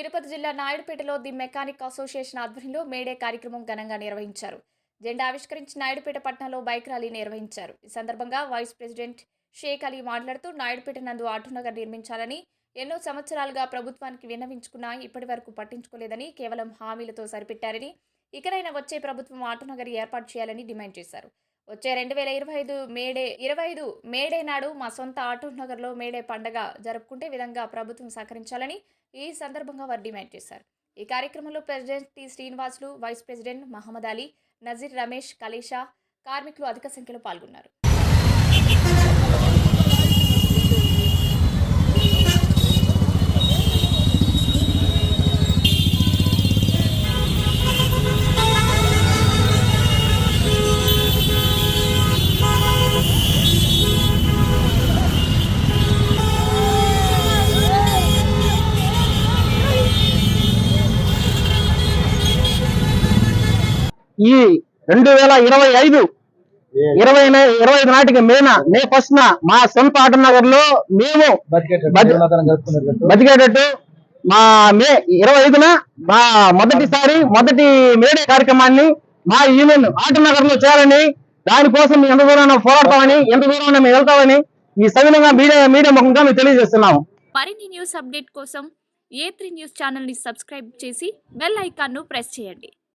తిరుపతి జిల్లా నాయుడుపేటలో the mechanic association ఆధ్వర్యంలో మేడే కార్యక్రమం ఘనంగా నిర్వహించారు. జెండా ఆవిష్కరించి నాయుడుపేట పట్టణంలో బైక్ ర్యాలీ నిర్వహించారు. ఈ సందర్భంగా వైస్ ప్రెసిడెంట్ షేక్ అలీ మాట్లాడుతూ నాయుడుపేట నందు ఆటోనగర్ నిర్మించాలని ఎన్నో సంవత్సరాలుగా ప్రభుత్వానికి విన్నవించుకున్నా ఇప్పటి వరకు పట్టించుకోలేదని కేవలం హామీలతో సరిపెట్టారని ఇకనైనా వచ్చే ప్రభుత్వం ఆటోనగర్ ఏర్పాటు చేయాలని డిమాండ్ చేశారు. వచ్చే రెండు వేల ఇరవై ఐదు మేడే ఇరవై ఐదు మేడే నాడు మా సొంత ఆటో నగర్లో మేడే పండగ జరుపుకుంటే విధంగా ప్రభుత్వం సహకరించాలని ఈ సందర్భంగా వారు డిమాండ్ చేశారు. ఈ కార్యక్రమంలో president T Srinivasulu vice president Mohammed Ali Nazeer Ramesh Kalisha కార్మికులు అధిక సంఖ్యలో పాల్గొన్నారు. ఈ రెండు వేల ఇరవై ఐదు ఇరవై నే- ఇరవై ఐదు నాటికి మేన మే ఫస్ట్ మా సొంత ఆటో నగర్లో మేము బతికేటట్టు మా మే ఇరవై ఐదున మా మొదటిసారి మొదటి మేడే కార్యక్రమాన్ని మా యూనియన్ ఆటో నగర్లో చేయాలని దానికోసం మేము ఎంత దూరం పోరాడతామని ఎంత దూరం మేము వెళ్తామని ఈ సవినంగా మీడియా మీడియా ముఖంగా మేము తెలియజేస్తున్నాము. మరిన్ని న్యూస్ అప్డేట్ కోసం ఏ త్రీ న్యూస్ ఛానల్ని సబ్స్క్రైబ్ చేసి బెల్ ఐకాన్ను ప్రెస్ చేయండి.